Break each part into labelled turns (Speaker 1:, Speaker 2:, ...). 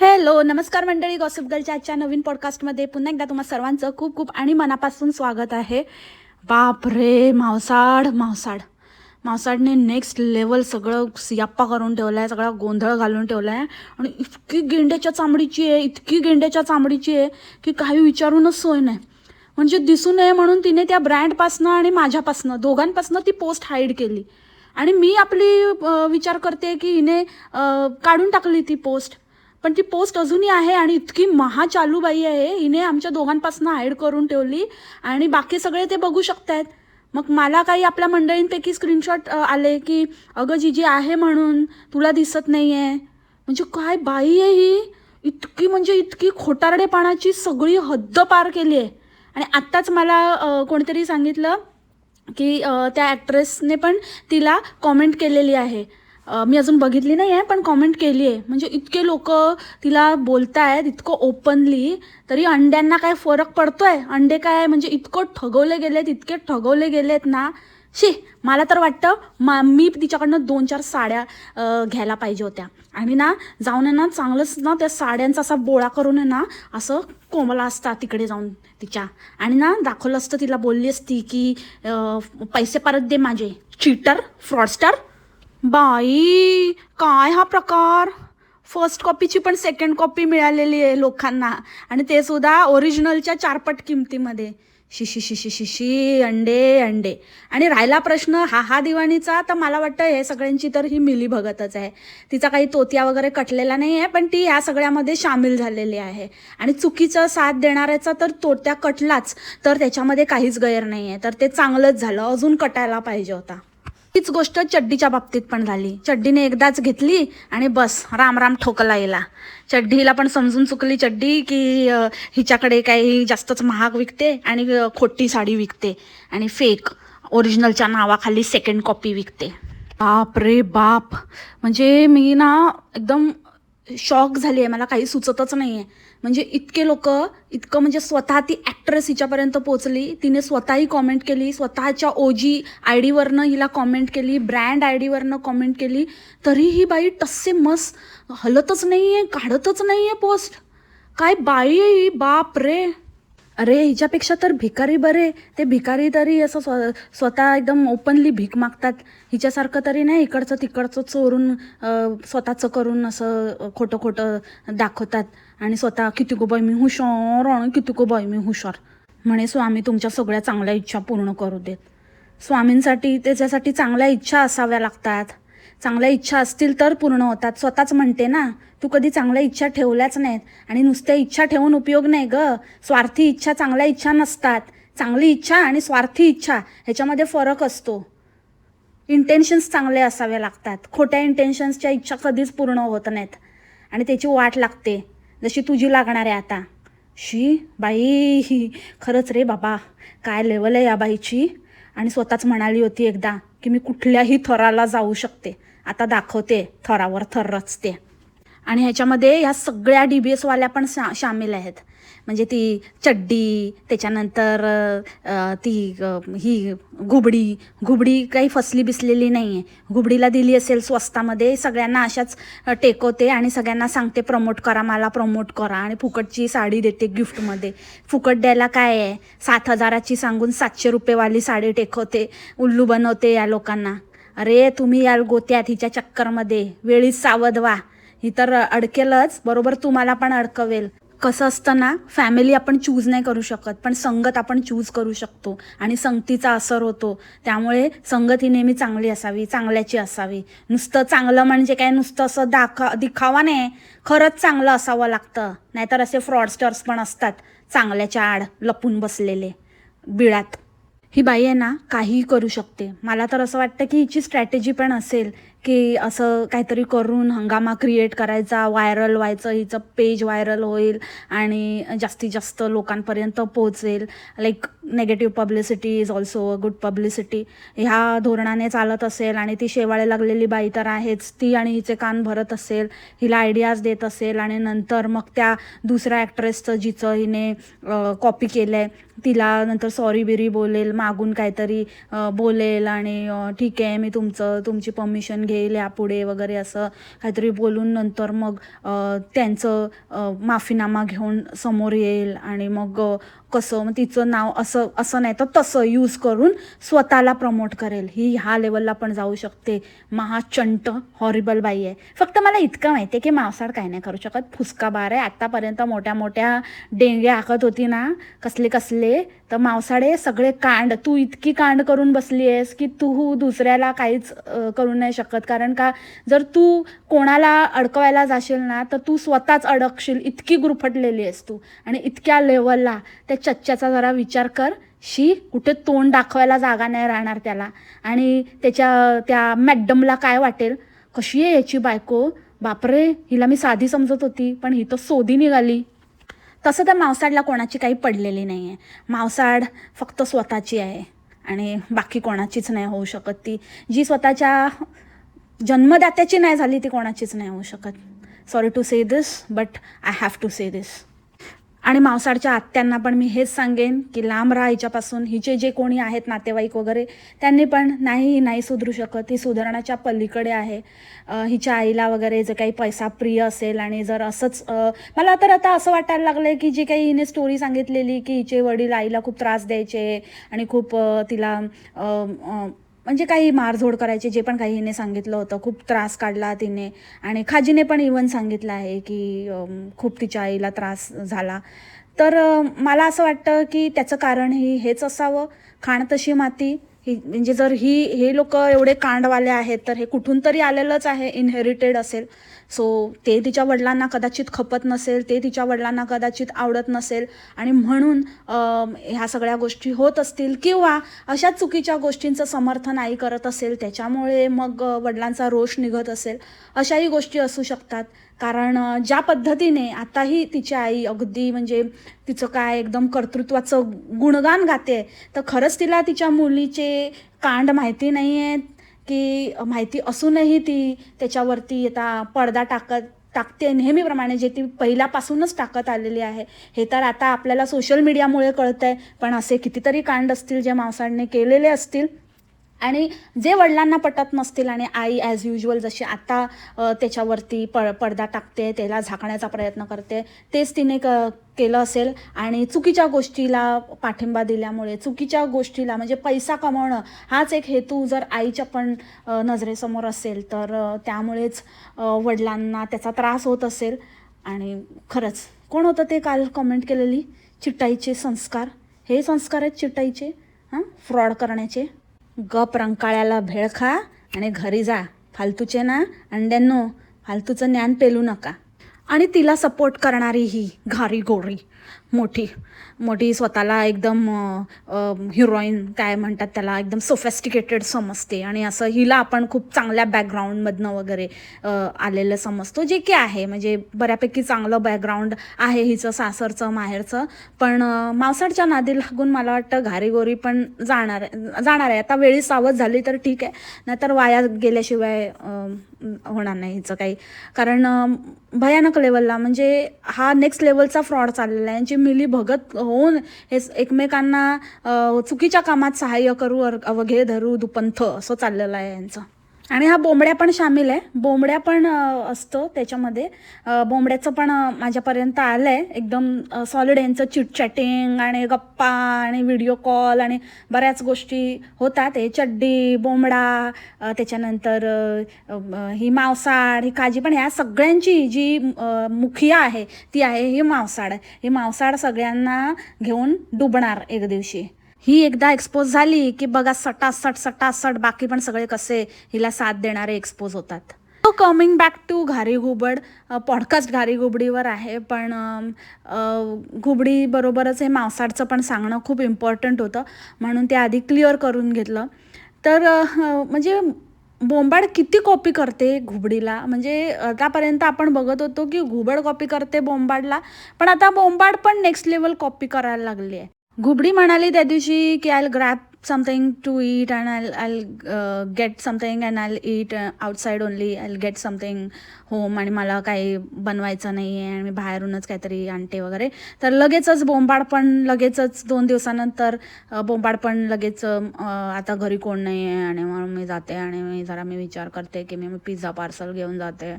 Speaker 1: Hello नमस्कार मंडळी. Gossip गर्लच्या आजच्या नवीन पॉडकास्टमध्ये पुन्हा एकदा तुम्हा सर्वांचं खूप खूप आणि मनापासून स्वागत आहे. बाप रे मावसाड मावसाड मावसाडने नेक्स्ट लेवल सगळं सियाप्पा करून ठेवला आहे सगळा गोंधळ घालून ठेवला आहे आणि इतकी गेंड्याच्या चामडीची आहे इतकी गेंड्याच्या चामडीची आहे की काही विचारूनच सोय नाही. म्हणजे दिसू नये म्हणून तिने त्या ब्रँडपासनं आणि माझ्यापासनं दोघांपासनं ती पोस्ट हाईड केली. आणि मी आपली विचार करते की हिने काढून टाकली ती पोस्ट पण ती पोस्ट अजूनही आहे आणि इतकी महाचालूबाई आहे. हिने आमच्या दोघांपासून हाईड करून ठेवली आणि बाकी सगळे ते बघू शकतात मग मला काही आपल्या मंडळींपैकी स्क्रीनशॉट आले की अगं जिजी आहे म्हणून तुला दिसत नाही आहे म्हणजे काय बाई आहे ही? इतकी म्हणजे इतकी खोटारडेपणाची सगळी हद्द पार केली आहे. आणि आत्ताच मला कोणीतरी सांगितलं की त्या ॲक्ट्रेसने पण तिला कॉमेंट केलेली आहे. मी अजून बघितली नाही आहे पण कॉमेंट केली आहे म्हणजे इतके लोक तिला बोलतायत इतकं ओपनली तरी अंड्यांना काय फरक पडतोय? अंडे काय म्हणजे इतकं ठगवले गेलेत इतके ठगवले गेलेत ना? शी मला तर वाटतं मा मी तिच्याकडनं दोन चार साड्या घ्यायला पाहिजे होत्या. आणि ना जाऊन आहे ना चांगलंच ना त्या साड्यांचा असा बोळा करून आहे ना असं कोमला असता तिकडे जाऊन तिच्या. आणि ना दाखवलं असतं तिला बोलली असती की पैसे परत दे माझे. चीटर फ्रॉडस्टर बाई काय हा प्रकार? फर्स्ट कॉपीची पण सेकंड कॉपी मिळालेली आहे लोकांना. आणि ते सुद्धा ओरिजिनलच्या चारपट किमतीमध्ये. शिशी शिशी शिशी अंडे अंडे. आणि राहिला प्रश्न हा हा दिवाणीचा तर मला वाटतं हे सगळ्यांची तर ही मिली भगतच आहे. तिचा काही तोतिया वगैरे कटलेला नाही आहे पण ती या सगळ्यामध्ये सामील झालेली आहे. आणि चुकीचं साथ देणाऱ्याचा तर तोट्या कटलाच तर त्याच्यामध्ये काहीच गैर नाही आहे तर ते चांगलंच झालं. अजून कटायला पाहिजे होता. तीच गोष्ट चड्डीच्या बाबतीत पण झाली. चड्डीने एकदाच घेतली आणि बस राम राम ठोकला येला चड्डीला पण समजून चुकली चड्डी की हिच्याकडे काही जास्तच महाग विकते आणि खोटी साडी विकते आणि फेक ओरिजिनलच्या नावाखाली सेकंड कॉपी विकते. बाप रे बाप. म्हणजे मी ना एकदम शॉक झाली आहे मला काही सुचतच नाही आहे म्हणजे इतके लोक इतकं म्हणजे स्वतः ती ॲक्ट्रेस हिच्यापर्यंत पोचली तिने स्वतःही कॉमेंट केली. स्वतःच्या ओजी आय डीवरनं हिला कॉमेंट केली. ब्रँड आय डीवरनं कॉमेंट केली. तरी ही बाई टस्से मस हलतच नाही आहे काढतच नाही आहे पोस्ट काय बाई आहे ही? बाप रे. अरे हिच्यापेक्षा तर भिकारी बरे. ते भिकारी तरी असं स्व स्वतः एकदम ओपनली भीक मागतात. हिच्यासारखं तरी नाही. इकडचं तिकडचं चोरून स्वतःचं करून असं खोटं खोटं दाखवतात. आणि स्वतः किती गो बाई मी हुशार आणि किती गो बाई मी हुशार. म्हणे स्वामी तुमच्या सगळ्या चांगल्या इच्छा पूर्ण करू देत. स्वामींसाठी त्याच्यासाठी चांगल्या इच्छा असाव्या लागतात. चांगल्या इच्छा असतील तर पूर्ण होतात. स्वतःच म्हणते ना तू कधी चांगल्या इच्छा ठेवल्याच नाहीत. आणि नुसत्या इच्छा ठेवून उपयोग नाही ग. स्वार्थी इच्छा चांगल्या इच्छा नसतात. चांगली इच्छा आणि स्वार्थी इच्छा ह्याच्यामध्ये फरक असतो. इंटेन्शन्स चांगले असावे लागतात. खोट्या इंटेन्शन्सच्या इच्छा कधीच पूर्ण होत नाहीत. आणि त्याची वाट लागते. जशी तुझी लागणार आहे आता. शी बाई खरंच रे बाबा. काय लेवल आहे या बाईची? आणि स्वतःच म्हणाली होती एकदा की मी कुठल्याही थराला जाऊ शकते. आता दाखवते थरावर थर रचते आणि ह्याच्यामध्ये ह्या सगळ्या डी बी एसवाल्या पण शा सामील आहेत. म्हणजे ती चड्डी त्याच्यानंतर ती ही घुबडी घुबडी काही फसली बिसलेली नाही आहे घुबडीला दिली असेल स्वस्तामध्ये सगळ्यांना अशाच टेकवते आणि सगळ्यांना सांगते प्रमोट करा मला प्रमोट करा. आणि फुकटची साडी देते गिफ्टमध्ये. फुकट द्यायला काय आहे? सात हजाराची सांगून सातशे रुपयेवाली साडी टेकवते उल्लू बनवते या लोकांना. अरे तुम्ही याल गोत्यात हिच्या चक्करमध्ये. वेळीच सावध व्हा. ही तर अडकेलच बरोबर तुम्हाला पण अडकवेल. कसं असतं ना फॅमिली आपण चूज नाही करू शकत पण संगत आपण चूज करू शकतो आणि संगतीचा असर होतो. त्यामुळे संगत ही नेहमी चांगली असावी चांगल्याची असावी. नुसतं चांगलं म्हणजे काय? नुसतं असं दाखा दिखावा नाही. खरंच चांगलं असावं लागतं. नाहीतर असे फ्रॉडस्टर्स पण असतात चांगल्याच्या आड लपून बसलेले बिळात. ही बाई आहे ना काहीही करू शकते. मला तर असं वाटतं की हिची स्ट्रॅटेजी पण असेल. की असं काहीतरी करून हंगामा क्रिएट करायचा व्हायरल व्हायचं हिचं पेज व्हायरल होईल आणि जास्तीत जास्त लोकांपर्यंत पोहोचेल. Like negative publicity is also a good publicity ह्या धोरणाने चालत असेल आणि ती शेवाळे लागलेली बाई तर आहेच. ती आणि हिचे कान भरत असेल हिला आयडियाज देत असेल आणि नंतर मग त्या दुसऱ्या ॲक्ट्रेसचं जिचं हिने कॉपी केलं आहे तिला नंतर सॉरी बिरी बोलेल मागून काहीतरी बोलेल आणि ठीक आहे मी तुमचं तुमची परमिशन घेईल यापुढे वगैरे असं काहीतरी बोलून नंतर मग त्यांचं माफीनामा घेऊन समोर येईल आणि मग कसं मग तिचं नाव असं असं नाही तर तसं यूज करून स्वतःला प्रमोट करेल. ही ह्या लेवलला पण जाऊ शकते. महाचंट हॉरिबल बाई आहे. फक्त मला इतकं माहिती आहे की मावसाड काय नाही करू शकत. फुसका बार आहे. आत्तापर्यंत मोठ्या मोठ्या डेंग्या आखत होती ना कसले कसले तर मावसाडे सगळे कांड. तू इतकी कांड करून बसली आहेस की तू दुसऱ्याला काहीच करू नाही शकत. कारण का जर तू कोणाला अडकवायला जाशील ना तर तू स्वतःच अडकशील. इतकी गुरफटलेली आहेस तू. आणि इतक्या लेवलला त्या चच्च्याचा जरा विचार कर. शी कुठे तोंड दाखवायला जागा नाही राहणार त्याला. आणि त्याच्या त्या मॅडमला काय वाटेल? कशी आहे याची बायको? बापरे हिला मी साधी समजत होती पण ही तर सोधी निघाली. तसं तर मावसाडला कोणाची काही पडलेली नाही आहे मावसाड फक्त स्वतःची आहे. आणि बाकी कोणाचीच नाही होऊ शकत ती. जी स्वतःच्या जन्मदात्याची नाही झाली ती कोणाचीच नाही होऊ शकत. Sorry to say this but I have to say this आणि मावसाडच्या आत्यांना पण मी हेच सांगेन की लांब राहा हिच्यापासून. हिचे जे कोणी आहेत नातेवाईक वगैरे त्यांनी पण नाही ही नाही सुधरू शकत. ही सुधारण्याच्या पलीकडे आहे. हिच्या आईला वगैरे जे काही पैसा प्रिय असेल आणि जर असंच मला तर आता असं वाटायला लागलं आहे की जी काही हिने स्टोरी सांगितलेली की हिचे वडील आईला खूप त्रास द्यायचे आणि खूप तिला म्हणजे काही मारझोड करायचे जे पण काही हिने सांगितलं होतं. खूप त्रास काढला तिने. आणि खाजीने पण इवन सांगितलं आहे की खूप तिच्या आईला त्रास झाला. तर मला असं वाटतं की त्याचं कारण ही हेच असावं. खाण तशी माती. ही म्हणजे जर ही हे लोक एवढे कांडवाले आहेत तर हे कुठून तरी आलेलंच आहे इनहेरिटेड असेल. सो ते तिच्या वडिलांना कदाचित खपत नसेल ते तिच्या वडिलांना कदाचित आवडत नसेल. आणि म्हणून ह्या सगळ्या गोष्टी होत असतील किंवा अशा चुकीच्या गोष्टींचं समर्थन आई करत असेल त्याच्यामुळे मग वडिलांचा रोष निघत असेल अशाही गोष्टी असू शकतात. कारण ज्या पद्धतीने आताही तिची आई अगदी म्हणजे तिचं काय एकदम कर्तृत्वाचं गुणगान गाते तर खरंच तिला तिच्या मुलीचे कांड माहिती नाही आहेत की माहिती असूनही ती त्याच्यावरती आता पडदा टाकत टाकते. नेहमीप्रमाणे जे ती पहिल्यापासूनच टाकत आलेली आहे. हे तर आता आपल्याला सोशल मीडियामुळे कळतं आहे पण असे कितीतरी कांड असतील जे मावसाडने केलेले असतील आणि जे वडिलांना पटत नसतील आणि आई ॲज युजल जशी आता त्याच्यावरती प पडदा टाकते त्याला झाकण्याचा प्रयत्न करते तेच तिने क केलं असेल. आणि चुकीच्या गोष्टीला पाठिंबा दिल्यामुळे चुकीच्या गोष्टीला म्हणजे पैसा कमावणं हाच एक हेतू जर आईच्या पण नजरेसमोर असेल तर त्यामुळेच वडिलांना त्याचा त्रास होत असेल. आणि खरंच कोण होतं ते काल कमेंट केलेली? चिटाईचे संस्कार. हे संस्कार आहेत चिटाईचे हां? फ्रॉड करण्याचे. गप रंकाळ्याला भेळ खा आणि घरी जा. फालतूचे ना अंड्यांनो फालतूचं ज्ञान पेलू नका. आणि तिला सपोर्ट करणारी ही घारी गोरी. मोठी मोठी स्वतःला एकदम हिरोईन काय म्हणतात त्याला एकदम सोफेस्टिकेटेड समजते. आणि असं हिला आपण खूप चांगल्या बॅकग्राऊंडमधनं वगैरे आलेलं समजतो जे की आहे. म्हणजे बऱ्यापैकी चांगलं बॅकग्राऊंड आहे हिचं सासरचं माहेरचं. पण मावसाडच्या नादी लागून मला वाटतं घारीगोरी पण जाणार जाणार आहे. आता वेळी सावध झाली तर ठीक आहे. नाहीतर वाया गेल्याशिवाय होणार नाही हिचं काही. कारण भयानक लेवलला म्हणजे हा नेक्स्ट लेवलचा फ्रॉड चाललेला आहे. यांची मिली भगत होऊन हे एकमेकांना चुकीच्या कामात सहाय्य करू अर- अवघे धरू दुपंथ असं चाललेलं आहे यांचं. आणि हा बोंबड्या पण सामील आहे. बोंबड्या पण असतो त्याच्यामध्ये. बोंबड्याचं पण माझ्यापर्यंत आलं आहे एकदम सॉलिड यांचं चिट चॅटिंग आणि गप्पा आणि व्हिडिओ कॉल आणि बऱ्याच गोष्टी होतात. हे चड्डी बोंबडा त्याच्यानंतर ही मावसाड ही काजी पण ह्या सगळ्यांची जी मुखिया आहे ती आहे ही मावसाड ही मावसाड सगळ्यांना घेऊन डुबणार एक दिवशी. ही एकदा एक्सपोज झाली की बघा सटासट सटासट बाकी पण सगळे कसे हिला साथ देणारे एक्सपोज होतात. कमिंग बॅक टू घारी घुबड पॉडकास्ट घारी घुबडीवर आहे पण घुबडीबरोबरच घुबडी बरोबरच हे मांसाडचं पण सांगणं खूप इम्पॉर्टंट होतं म्हणून ते आधी क्लिअर करून घेतलं. तर म्हणजे बोंबाड किती कॉपी करते घुबडीला? म्हणजे आतापर्यंत आपण बघत होतो की घुबड कॉपी करते बोंबाडला पण आता बोंबाड पण नेक्स्ट लेवल कॉपी करायला लागली आहे. घुबडी म्हणाली त्या दिवशी की I grab something to eat and I I get something and I eat outside only I get something home आणि मला काही बनवायचं नाही आहे आणि मी बाहेरूनच काहीतरी आणते वगैरे. तर लगेचच बोंबाड पण लगेचच दोन दिवसानंतर अ, बोंबाड पण लगेच आता घरी कोण नाही आहे आणि म्हणून मी जाते आणि मी जरा मी विचार करते की मी पिझ्झा पार्सल घेऊन जाते.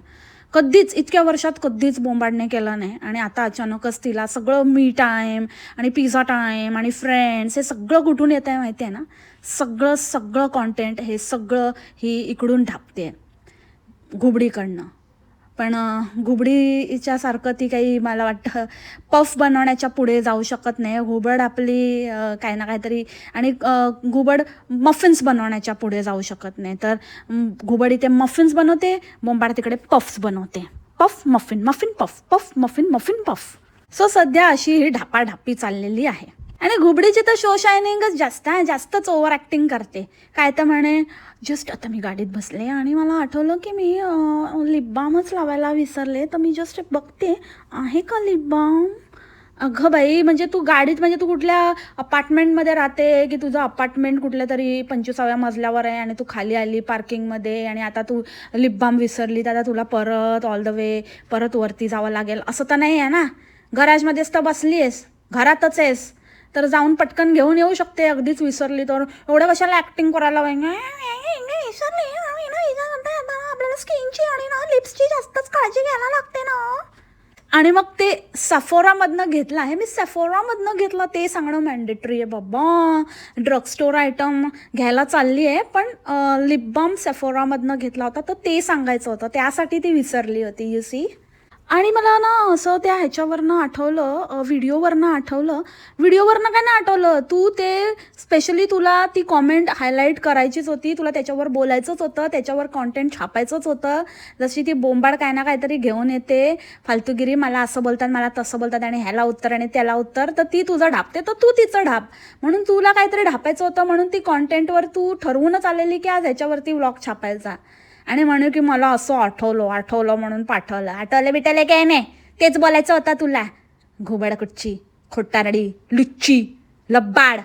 Speaker 1: कधीच इतक्या वर्षात कधीच बोंबाडणे केलं नाही. आणि आता अचानकच तिला सगळं मी टाईम आणि पिझ्झा टाईम आणि फ्रेंड्स हे सगळं कुठून येत आहे माहिती आहे ना? सगळं सगळं कॉन्टेंट हे सगळं ही इकडून ढापते घुबडीकडनं. पण घुबडीच्यासारखं ती काही मला वाटतं पफ बनवण्याच्या पुढे जाऊ शकत नाही. घुबड आपली काही ना काहीतरी आणि घुबड मफिन्स बनवण्याच्या पुढे जाऊ शकत नाही. तर घुबड इथे मफिन्स बनवते बोंबाड तिकडे पफ्स बनवते. Puff muffin muffin puff puff muffin muffin puff so सध्या अशी ही ढापाढापी चाललेली आहे. आणि घुबडीची तर शो शायनिंगच जास्त आहे. जास्तच ओव्हर ॲक्टिंग करते. काय तर म्हणे जस्ट आता मी गाडीत बसले आणि मला आठवलं की मी लिपबामच लावायला विसरले. तर मी जस्ट बघते आहे का लिपबाम अगं बाई म्हणजे तू गाडीत म्हणजे तू कुठल्या अपार्टमेंटमध्ये राहते की तुझं अपार्टमेंट कुठल्या तरी पंचवीसाव्या मजल्यावर आहे आणि तू खाली आली पार्किंगमध्ये आणि आता तू लिपबाम विसरली तर आता तुला परत ऑल द वे परत वरती जावं लागेल. असं तर नाही आहे ना? गराजमध्येच तर बसली आहेस घरातच आहेस. तर जाऊन पटकन घेऊन येऊ शकते अगदीच विसरली तर. एवढं कशाला ऍक्टिंग करायला पाहिजे विसरली. ना आता आपल्याला स्किनची आणि ना लिप्सची जास्तच काळजी घ्यायला लागते ना. आणि मग ते सफोरामधनं घेतलं आहे. मी सफोरामधनं घेतलं. ते सांगणं मॅन्डेटरी आहे बाबा. ड्रग स्टोर आयटम घ्यायला चालली आहे पण लिप बाम सफोरामधनं घेतला होता. तर ते सांगायचं होतं. त्यासाठी ती विसरली होती यू सी आणि मला ना असं त्या ह्याच्यावरनं आठवलं व्हिडिओवरनं आठवलं. व्हिडिओवरनं काय ना आठवलं. तू ते स्पेशली तुला ती कॉमेंट हायलाईट करायचीच होती. तुला त्याच्यावर बोलायचंच होतं. त्याच्यावर कॉन्टेंट छापायचंच होतं. जशी ती बोंबाड काय ना काहीतरी घेऊन येते. फालतूगिरी मला असं बोलतात मला तसं बोलतात आणि ह्याला उत्तर आणि त्याला उत्तर. तर ती तुझं ढापते तर तू तिचं ढाप. म्हणून तुला काहीतरी ढापायचं होतं. म्हणून ती कॉन्टेंटवर तू ठरवूनच आलेली की आज ह्याच्यावरती व्लॉग छापायचा. आणि म्हणू की मला असं आठवलं आठवलं म्हणून पाठवलं. आठवलं बिटवलं काय नाही. तेच बोलायचं होतं तुला. घुबड खोटारडी लुच्ची लब्बाड.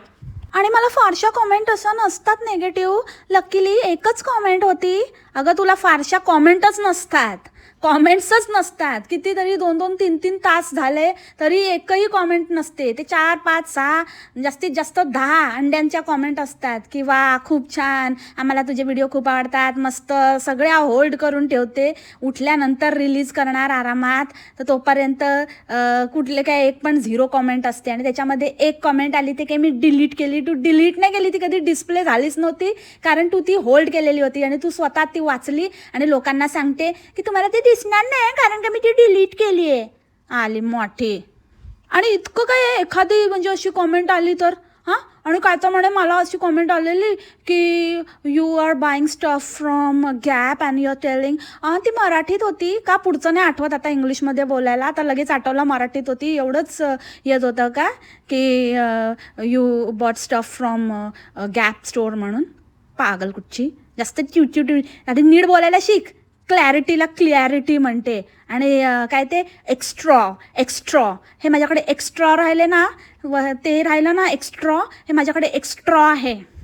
Speaker 1: आणि मला फारशा कॉमेंट असं नसतात नेगेटिव्ह लकीली एकच कॉमेंट होती. अगं तुला फारशा कॉमेंटच नसतात. कॉमेंट्सच नसतात. कितीतरी दोन दोन तीन तीन तास झाले तरी एकही कॉमेंट नसते. ते चार पाच सहा जास्तीत जास्त दहा अंड्यांच्या कॉमेंट असतात किंवा खूप छान. आम्हाला तुझे व्हिडिओ खूप आवडतात. मस्त. सगळ्या होल्ड करून ठेवते. उठल्यानंतर रिलीज करणार आरामात. तर तोपर्यंत कुठले काय एक पण झिरो कॉमेंट असते. आणि त्याच्यामध्ये एक कॉमेंट आली ते काही मी डिलीट केली. तू डिलीट नाही केली ती कधी डिस्प्ले झालीच नव्हती. कारण तू ती होल्ड केलेली होती आणि तू स्वतः ती वाचली आणि लोकांना सांगते की तुम्हाला ते दिसणार नाही कारण का मी ती डिलीट केली आहे आली मोठी. आणि इतकं काय एखादी म्हणजे अशी कॉमेंट आली तर? हां? आणि काय तर म्हणे मला अशी कॉमेंट आलेली की you are buying stuff from Gap and your telling ती मराठीत होती. का पुढचं नाही आठवत आता इंग्लिशमध्ये बोलायला? आता लगेच आठवलं मराठीत होती. एवढंच येत होतं का? की you bought stuff from Gap store म्हणून. पागल कुठची? जास्त चिवचिव आधी नीट बोलायला शिक. क्लॅरिटीला क्लिअरिटी म्हणते. आणि काय ते? Extra extra. हे माझ्याकडे एक्स्ट्रॉ राहिले ना व ते राहिलं ना एक्स्ट्रॉ हे माझ्याकडे एक्स्ट्रॉ आहे.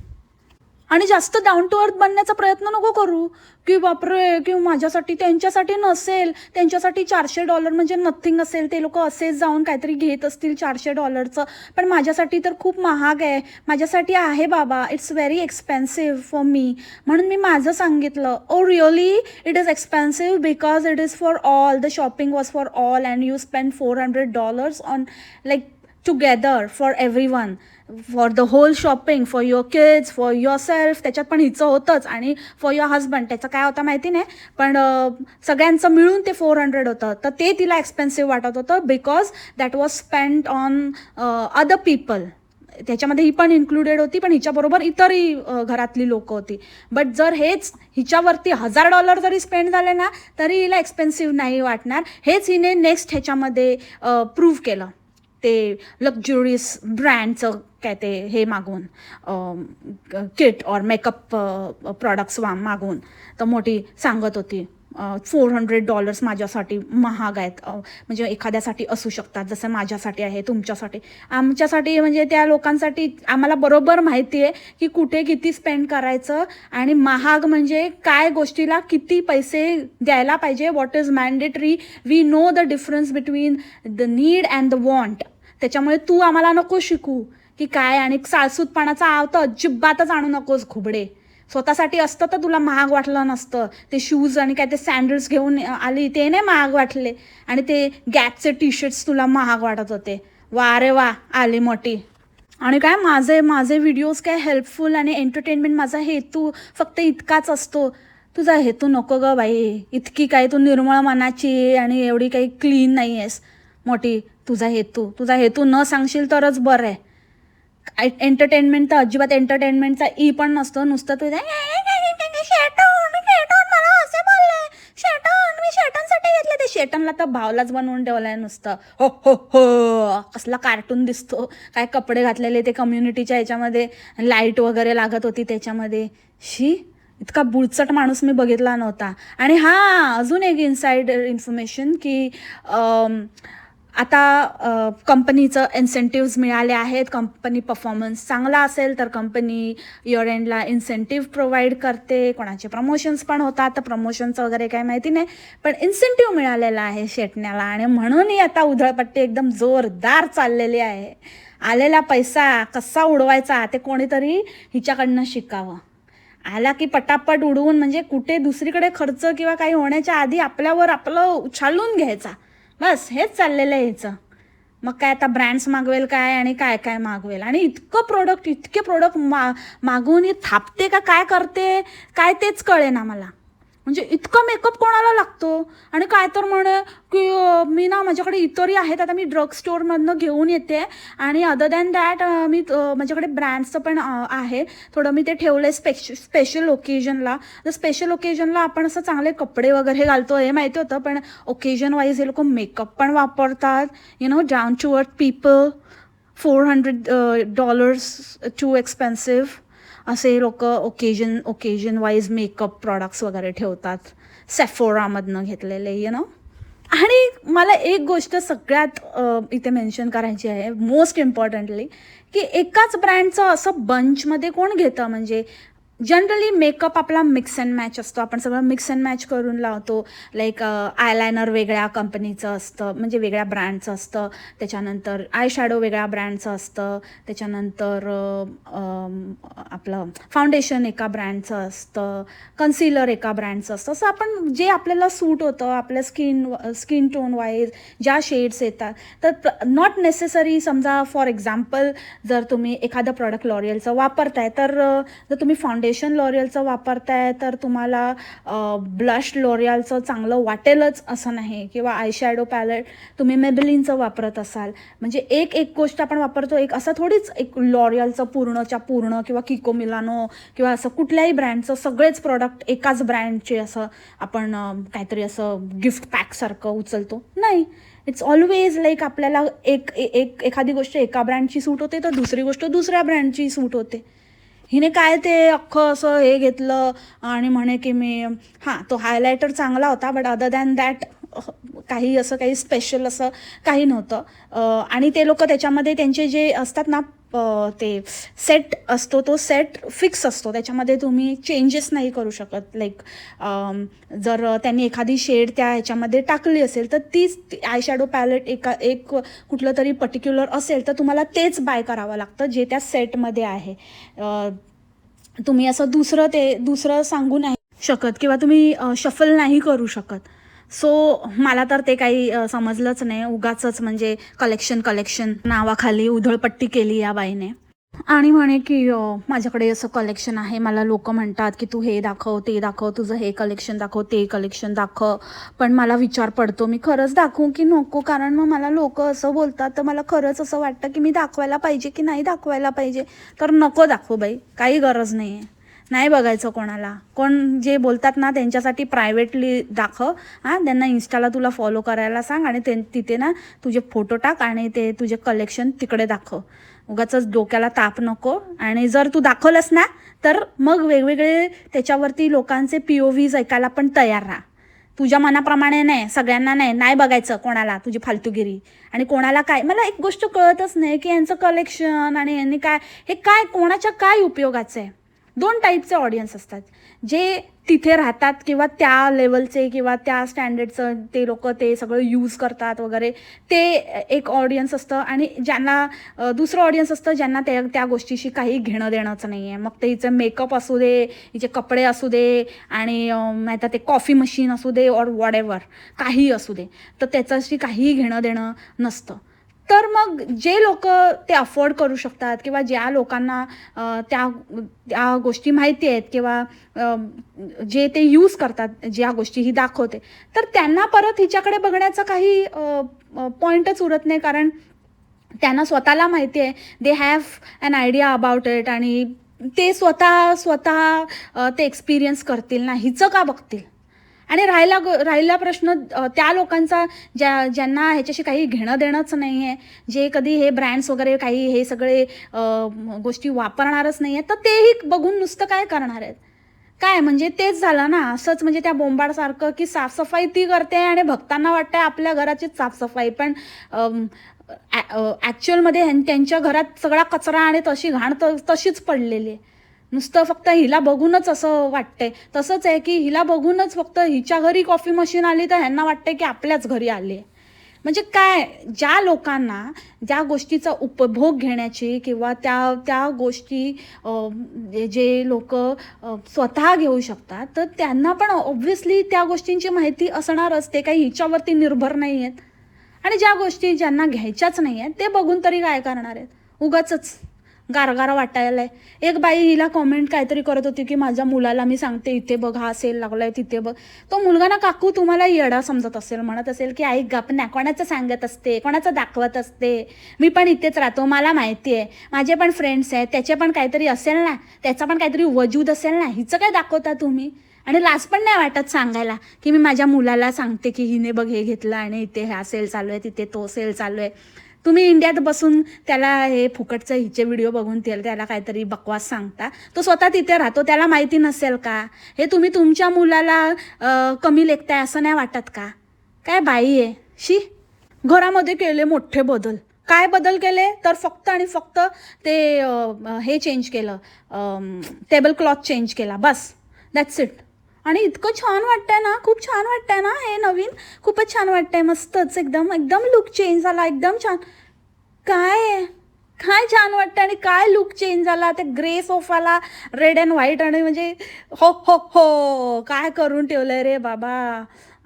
Speaker 1: आणि जास्त डाऊन टू अर्थ बनण्याचा प्रयत्न नको करू. की बापरे की माझ्यासाठी त्यांच्यासाठी नसेल. त्यांच्यासाठी चारशे डॉलर म्हणजे नथिंग असेल. ते लोक असेच जाऊन काहीतरी घेत असतील चारशे डॉलरचं पण माझ्यासाठी तर खूप महाग आहे. माझ्यासाठी आहे बाबा. It's very expensive for me म्हणून मी माझं सांगितलं ओ really it is expensive because it is for all the shopping was for all and you spend four hundred dollars on like together for everyone for the whole shopping for your kids for your self त्याच्यात पण हिचं होतंच. आणि for your husband त्याचं काय होतं माहिती नाही पण सगळ्यांचं मिळून ते फोर हंड्रेड होतं. तर ते तिला एक्सपेन्सिव्ह वाटत होतं because that was spend on other people त्याच्यामध्ये ही पण इन्क्लुडेड होती पण हिच्याबरोबर इतरही घरातली लोक होती. बट जर हेच हिच्यावरती हजार डॉलर जरी स्पेंड झाले ना तरी हिला एक्सपेन्सिव्ह नाही वाटणार. हेच हिने नेक्स्ट ह्याच्यामध्ये प्रूव्ह केलं. ते लक्झुरियस ब्रँडचं काय ते हे मागून किट और मेकअप प्रॉडक्ट्स वा मागून. तर मोठी सांगत होती फोर हंड्रेड डॉलर्स माझ्यासाठी महाग आहेत. म्हणजे एखाद्यासाठी असू शकतात जसं माझ्यासाठी आहे तुमच्यासाठी. आमच्यासाठी म्हणजे त्या लोकांसाठी आम्हाला बरोबर माहिती आहे की कुठे किती स्पेंड करायचं आणि महाग म्हणजे काय गोष्टीला किती पैसे द्यायला पाहिजे. What is mandatory we know the difference between the need and the want त्याच्यामुळे तू आम्हाला नको शिकू. की काय? आणि साळसूतपणाचा आव तर अजिबातच आणू नकोस घुबडे. स्वतःसाठी असतं तर तुला महाग वाटलं नसतं. ते शूज आणि काय ते सँडल्स घेऊन आली ते नाही महाग वाटले. आणि ते गॅपचे टी शर्ट्स तुला महाग वाटत होते. वा रे वा आली मोठी. आणि काय माझे माझे व्हिडिओज काय हेल्पफुल आणि एंटरटेनमेंट माझा हेतू फक्त इतकाच असतो. तुझा हेतू नको ग बाई. इतकी काय तू निर्मळ मनाची आणि एवढी काही क्लीन नाही आहेस मोठी तुझा हेतू. तुझा हेतू न सांगशील तरच बरं आहे. एंटरटेनमेंट तर अजिबात एंटरटेनमेंटचा ई e पण नसतो. नुसतं तुझ्या मी घेतले ते. शेटनला तर भावलाच बनवून ठेवलंय नुसतं. हो हो हो. कसला कार्टून दिसतो. काय कपडे घातलेले ते कम्युनिटीच्या ह्याच्यामध्ये. लाइट वगैरे लागत होती त्याच्यामध्ये. शी इतका बुळचट माणूस मी बघितला नव्हता. आणि हां अजून एक इनसाईड इन्फॉर्मेशन की आता कंपनीचं इन्सेंटिव्ज मिळाले आहेत. कंपनी परफॉर्मन्स चांगला असेल तर कंपनी इयर एंडला इन्सेंटिव्ह प्रोव्हाइड करते. कोणाचे प्रमोशन्स पण होतात. तर प्रमोशनचं वगैरे काही माहिती नाही. पण इन्सेंटिव्ह मिळालेला आहे शेटण्याला. आणि म्हणूनही आता उधळपट्टी एकदम जोरदार चाललेली आहे. आलेला पैसा कसा उडवायचा ते कोणीतरी हिच्याकडनं शिकावं. आला की पटापट उडवून म्हणजे कुठे दुसरीकडे खर्च किंवा काही होण्याच्या आधी आपल्यावर आपलं उछालून घ्यायचा. बस हेच चाललेलं आहे हिचं. मग काय आता ब्रँड्स मागवेल काय आणि काय काय मागवेल? आणि इतकं प्रोडक्ट इतके प्रोडक्ट मा मागवून ही थापते का काय करते? काय तेच कळे ना मला. म्हणजे इतका मेकअप कोणाला लागतो? आणि काय तर म्हणे की मी ना माझ्याकडे इतरही आहेत आता मी ड्रग स्टोअरमधनं घेऊन येते. आणि अदर दॅन दॅट मी माझ्याकडे ब्रँड्सचं पण आहे. थोडं मी ते ठेवलं आहे स्पेश स्पेशल ओकेजनला तर स्पेशल ओकेजनला आपण असं चांगले कपडे वगैरे घालतो हे माहिती होतं पण ओकेजन वाईज हे लोक मेकअप पण वापरतात. You know down to earth people four hundred dollars too expensive असे लोक occasion occasion wise makeup products वगैरे ठेवतात. सेफोरामधनं घेतलेले यु नो आणि मला एक गोष्ट सगळ्यात इथे मेन्शन करायची आहे मोस्ट इम्पॉर्टंटली की एकाच ब्रँडचं असं बंचमध्ये कोण घेतं? म्हणजे जनरली मेकअप आपला मिक्स अँड मॅच असतो. आपण सगळं मिक्स अँड मॅच करून लावतो. लाईक आयलायनर uh, वेगळ्या कंपनीचं असतं. म्हणजे वेगळ्या ब्रँडचं असतं. त्याच्यानंतर आय शॅडो वेगळ्या ब्रँडचं असतं. त्याच्यानंतर uh, um, आपलं फाउंडेशन एका ब्रँडचं असतं. कन्सिलर एका ब्रँडचं असतं. असं आपण जे आपल्याला सूट होतं आपल्या स्किन स्किन टोन वाईज ज्या शेड्स येतात तर नॉट नेसेसरी समजा फॉर एक्झाम्पल जर तुम्ही एखादं प्रॉडक्ट लॉरियलचं वापरताय तर uh, जर तुम्ही फाउंडेशन लॉरियलचं वापरताय तर तुम्हाला ब्लश लॉरियलचं चांगलं वाटेलच असं नाही. किंवा आयशॅडो पॅलेट तुम्ही मेबलिनचं वापरत असाल. म्हणजे एक एक गोष्ट आपण वापरतो एक असं थोडीच एक लॉरियलचं पूर्णच्या पूर्ण किंवा किको मिलानो किंवा असं कुठल्याही ब्रँडचं सगळेच प्रॉडक्ट एकाच ब्रँडचे असं आपण काहीतरी असं गिफ्ट पॅकसारखं उचलतो. नाही. इट्स ऑलवेज लाईक आपल्याला एक ए- एक एखादी गोष्ट एका ब्रँडची सूट होते तर दुसरी गोष्ट दुसऱ्या ब्रँडची सूट होते. हिने काय ते अख्खं असं हे घेतलं आणि म्हणे की मी हां तो हायलायटर चांगला होता बट अदर दॅन दॅट काही असं काही स्पेशल असं काही नव्हतं. आणि ते लोक त्याच्यामध्ये त्यांचे जे असतात ना ते सेट असतो तो सेट फिक्स असतो. त्याच्यामध्ये तुम्ही चेंजेस नाही करू शकत. लाईक जर त्यांनी एखादी शेड त्या ह्याच्यामध्ये टाकली असेल तर तीच आय शॅडो पॅलेट एका एक कुठलं तरी पर्टिक्युलर असेल तर तुम्हाला तेच बाय करावं लागतं जे त्या सेटमध्ये आहे. तुम्ही असं दुसरं ते दुसरं सांगू नाही शकत किंवा तुम्ही शफल नाही करू शकत. सो मला तर ते काही समजलंच नाही. उगाच म्हणजे कलेक्शन कलेक्शन नावाखाली उधळपट्टी केली या बाईने. आणि म्हणे की माझ्याकडे असं कलेक्शन आहे. मला लोक म्हणतात की तू हे दाखव ते दाखव तुझं हे कलेक्शन दाखव ते कलेक्शन दाखव. पण मला विचार पडतो. मी खरंच दाखवू की नको? कारण मग मला लोक असं बोलतात. तर मला खरंच असं वाटतं की मी दाखवायला पाहिजे की नाही दाखवायला पाहिजे? तर नको दाखवू बाई. काही गरज नाही आहे नाही बघायचं कोणाला. कोण जे बोलतात ना त्यांच्यासाठी प्रायव्हेटली दाखव. हां त्यांना इन्स्टाला तुला फॉलो करायला सांग आणि ते तिथे ना तुझे फोटो टाक आणि ते तुझे कलेक्शन तिकडे दाखव. उगाच डोक्याला ताप नको आणि जर तू दाखवलंस ना तर मग वेगवेगळे त्याच्यावरती लोकांचे पी ओ व्हीज ऐकायला पण तयार राहा. तुझ्या मनाप्रमाणे नाही सगळ्यांना नाही नाही बघायचं कोणाला तुझी फालतूगिरी. आणि कोणाला काय मला एक गोष्ट कळतच नाही की यांचं कलेक्शन आणि यांनी काय हे काय कोणाच्या काय उपयोगाचं आहे? दोन टाईपचे ऑडियन्स असतात. जे तिथे राहतात किंवा त्या लेवलचे किंवा त्या स्टँडर्डचं ते लोक ते सगळं यूज करतात वगैरे ते एक ऑडियन्स असतं. आणि ज्यांना दुसरं ऑडियन्स असतं ज्यांना त्या त्या गोष्टीशी काही घेणं देणंच नाही आहे मग ते हिचं मेकअप असू दे हिचे कपडे असू दे आणि नाही ते कॉफी मशीन असू दे ऑर वॉट एव्हर काही असू दे. तर त्याच्याशी काहीही घेणं देणं नसतं. तर मग जे लोक ते अफोर्ड करू शकतात किंवा ज्या लोकांना त्या त्या गोष्टी माहिती आहेत किंवा जे ते यूज करतात ज्या गोष्टी ही दाखवते तर त्यांना परत हिच्याकडे बघण्याचा काही पॉईंटच उरत नाही कारण त्यांना स्वतःला माहिती आहे. They have an idea about it आणि ते स्वतः स्वतः ते एक्सपिरियन्स करतील ना हिचं का बघतील? आणि राहिला ग- राहिला प्रश्न त्या लोकांचा ज्या ज्यांना ह्याच्याशी काही घेणं देणंच नाही आहे जे कधी हे ब्रँड्स वगैरे काही हे सगळे गोष्टी वापरणारच नाही आहे तर तेही बघून नुसतं काय करणार आहेत? काय? म्हणजे तेच झालं ना असंच म्हणजे त्या बोंबाडसारखं की साफसफाई ती करते आणि भक्तांना वाटतंय आपल्या घराचीच साफसफाई पण ॲक्च्युअलमध्ये त्यांच्या घरात सगळा कचरा आणि तशी घाण त तशीच पडलेली आहे. नुसतं फक्त हिला बघूनच असं वाटतंय. तसंच आहे की हिला बघूनच फक्त हिच्या घरी कॉफी मशीन आली तर ह्यांना वाटतंय की आपल्याच घरी आली आहे म्हणजे काय ज्या लोकांना ज्या गोष्टीचा उपभोग घेण्याची किंवा त्या त्या गोष्टी जे- लोक स्वतः घेऊ शकतात तर त्यांना पण ऑब्व्हियसली त्या गोष्टींची माहिती असणारच. ते काही हिच्यावरती निर्भर नाही आहेत आणि ज्या गोष्टी ज्यांना घ्यायच्याच नाही आहेत ते बघून तरी काय करणार आहेत? उगाचच. गारगारा वाटायला आहे एक बाई हिला कॉमेंट काहीतरी करत होती की माझ्या मुलाला मी सांगते इथे बघ हा सेल लागलाय तिथे बघ. तो मुलगा ना काकू तुम्हाला येडा समजत असेल म्हणत असेल की आई गप ना कोणाचं सांगत असते कोणाचं दाखवत असते. मी पण इथेच राहतो मला माहिती आहे माझे पण फ्रेंड्स आहेत त्याचे पण काहीतरी असेल ना त्याचा पण काहीतरी वजूद असेल ना हिचं काय दाखवता तुम्ही? आणि लाज पण नाही वाटत सांगायला की मी माझ्या मुलाला सांगते की हिने बघ हे घेतलं आणि इथे हा सेल चालू आहे तिथे तो सेल चालू आहे. तुम्ही इंडियात बसून त्याला हे फुकटचं हिचे व्हिडिओ बघून त्याला त्याला काहीतरी बकवास सांगता. तो स्वतः तिथे राहतो त्याला माहिती नसेल का? हे तुम्ही तुमच्या मुलाला कमी लेखताय असं नाही वाटत का? काय बाई आहे? शी घरामध्ये केले मोठे बदल. काय बदल केले? तर फक्त आणि फक्त ते हे चेंज केलं. टेबल क्लॉथ चेंज केला. बस. दॅट्स इट आणि इतकं छान वाटतंय ना खूप छान वाटतंय ना हे नवीन. खूपच छान वाटतंय मस्तच एकदम एकदम लुक चेंज झाला एकदम छान. काय आहे? काय छान वाटतं आणि काय लुक चेंज झाला? ते ग्रे सोफाला रेड अँड व्हाईट आणि म्हणजे हो हो हो काय करून ठेवलंय रे बाबा?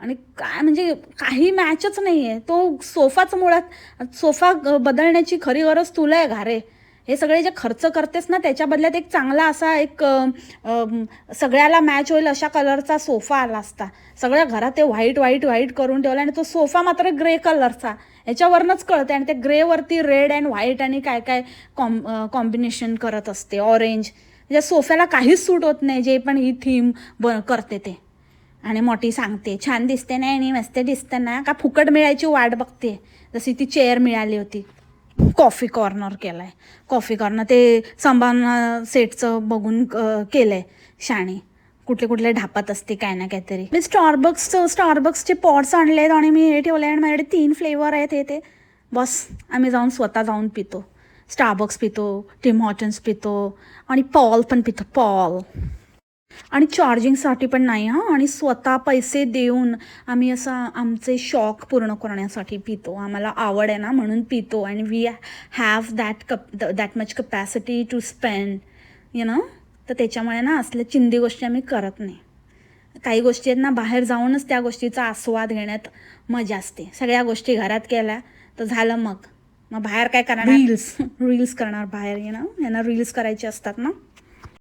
Speaker 1: आणि काय म्हणजे काही मॅचच नाही आहे तो सोफाच मुळात सोफा बदलण्याची खरी गरज तुला आहे घारे हे सगळे जे खर्च करतेस ना त्याच्या बदल्यात एक चांगला असा एक सगळ्याला मॅच होईल अशा कलरचा सोफा आला असता. सगळ्या घरात ते व्हाईट व्हाईट व्हाईट करून ठेवला आणि तो सोफा मात्र ग्रे कलरचा याच्यावरनंच कळते आणि ते ग्रेवरती रेड अँड व्हाईट आणि काय काय कॉम कॉम्बिनेशन करत असते. ऑरेंज म्हणजे सोफ्याला काहीच सूट होत नाही जे पण ही थीम ब करते ते. आणि मोठी सांगते छान दिसते नाही आणि मस्त दिसतं ना. का फुकट मिळायची वाट बघते. जशी ती चेअर मिळाली होती. कॉफी कॉर्नर केलं आहे कॉफी कॉर्नर ते सांबाना सेटचं बघून केलं आहे शाणे. कुठले कुठले ढापत असते काय ना काहीतरी. मी स्टारबक्सचं स्टारबक्सचे पॉट्स आणले आहेत आणि मी हे ठेवले आणि माझ्याकडे तीन फ्लेवर आहेत हे ते. बस आम्ही जाऊन स्वतः जाऊन पितो. स्टारबक्स पितो टिम हॉटन्स पितो आणि पॉल पण पितो पॉल आणि चार्जिंगसाठी पण नाही हां. आणि स्वतः पैसे देऊन आम्ही असं आमचे शॉक पूर्ण करण्यासाठी पितो. आम्हाला आवड आहे ना म्हणून पितो. आणि we have that cup that much capacity to spend you know तर त्याच्यामुळे ना असल्या चिंदी गोष्टी आम्ही करत नाही. काही गोष्टी आहेत ना बाहेर जाऊनच त्या गोष्टीचा आस्वाद घेण्यात मजा असते. सगळ्या गोष्टी घरात केल्या तर झालं मग. मग बाहेर काय करणार? रील्स रील्स करणार बाहेर ये ना यांना रील्स करायचे असतात ना.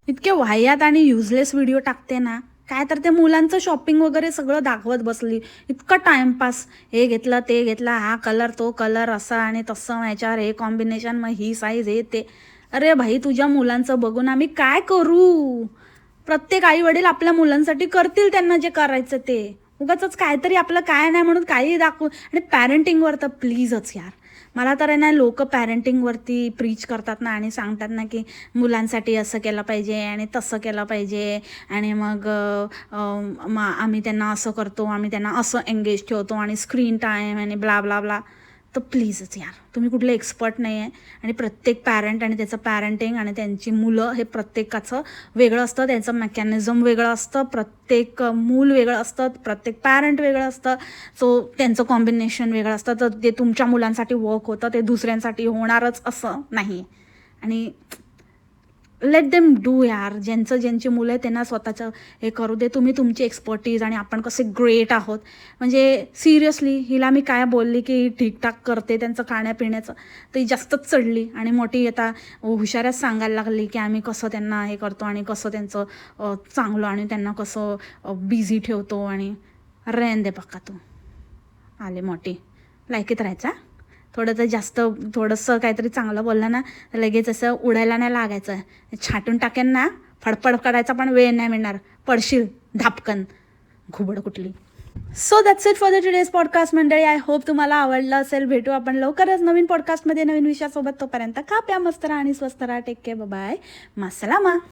Speaker 1: इतके वाह्यात आणि युजलेस व्हिडिओ टाकते ना. काय तर ते मुलांचं शॉपिंग वगैरे सगळं दाखवत बसली. इतकं टाइमपास हे घेतलं ते घेतलं हा कलर तो कलर असा आणि तसं ह्याच्यावर हे कॉम्बिनेशन मग ही साईज हे ते. अरे भाई तुझ्या मुलांचं बघून आम्ही काय करू? प्रत्येक आई वडील आपल्या मुलांसाठी करतील त्यांना जे करायचं ते. उगाच काहीतरी आपलं काय नाही म्हणून काही दाखवू. आणि पॅरेंटिंगवर तर प्लीजच यार. मला तर आहे ना लोक पॅरेंटिंगवरती प्रीच करतात ना आणि सांगतात ना की मुलांसाठी असं केलं पाहिजे आणि तसं केलं पाहिजे. आणि मग आम्ही त्यांना असं करतो आम्ही त्यांना असं एंगेज ठेवतो आणि स्क्रीन टाईम आणि ब्ला ब्ला ब्ला तर प्लीजच यार तुम्ही कुठले एक्सपर्ट नाही आहे आणि प्रत्येक पॅरेंट आणि त्याचं पॅरेंटिंग आणि त्यांची मुलं हे प्रत्येकाचं वेगळं असतं त्यांचं मेकॅनिझम वेगळं असतं प्रत्येक मूल वेगळं असतं प्रत्येक पॅरेंट वेगळं असतं. सो त्यांचं कॉम्बिनेशन वेगळं असतं. तर ते तुमच्या मुलांसाठी वर्क होतं ते दुसऱ्यांसाठी होणारच असं नाही. आणि लेट देम डू यार. ज्यांचं ज्यांची मुलं आहे त्यांना स्वतःचं हे करू दे. तुम्ही तुमची एक्सपर्टीज आणि आपण कसे ग्रेट आहोत. म्हणजे सिरियसली हिला मी काय बोलली की ही ठीकठाक करते त्यांचं खाण्यापिण्याचं. तर ही जास्तच चढली आणि मोठी आता हुशारच सांगायला लागली की आम्ही कसं त्यांना हे करतो आणि कसं त्यांचं चांगलं आणि त्यांना कसं बिझी ठेवतो आणि रेन दे पक्का तू. आले मोठी. लायकीत राहायचा थोडं तर जास्त थोडंसं काहीतरी चांगलं बोललं ना लगेच असं उडायला नाही लागायचं. छाटून टाकेन ना फडफड करायचा पण वेळ नाही मिळणार. पडशील धापकन. घुबड कुठली. So that's it for the today's podcast मंडळी. आय होप तुम्हाला आवडलं असेल. भेटू आपण लवकरच नवीन पॉडकास्टमध्ये नवीन विषयासोबत. तोपर्यंत खा प्या मस्त राहा आणि स्वस्त राहा. Take care bye मासलामा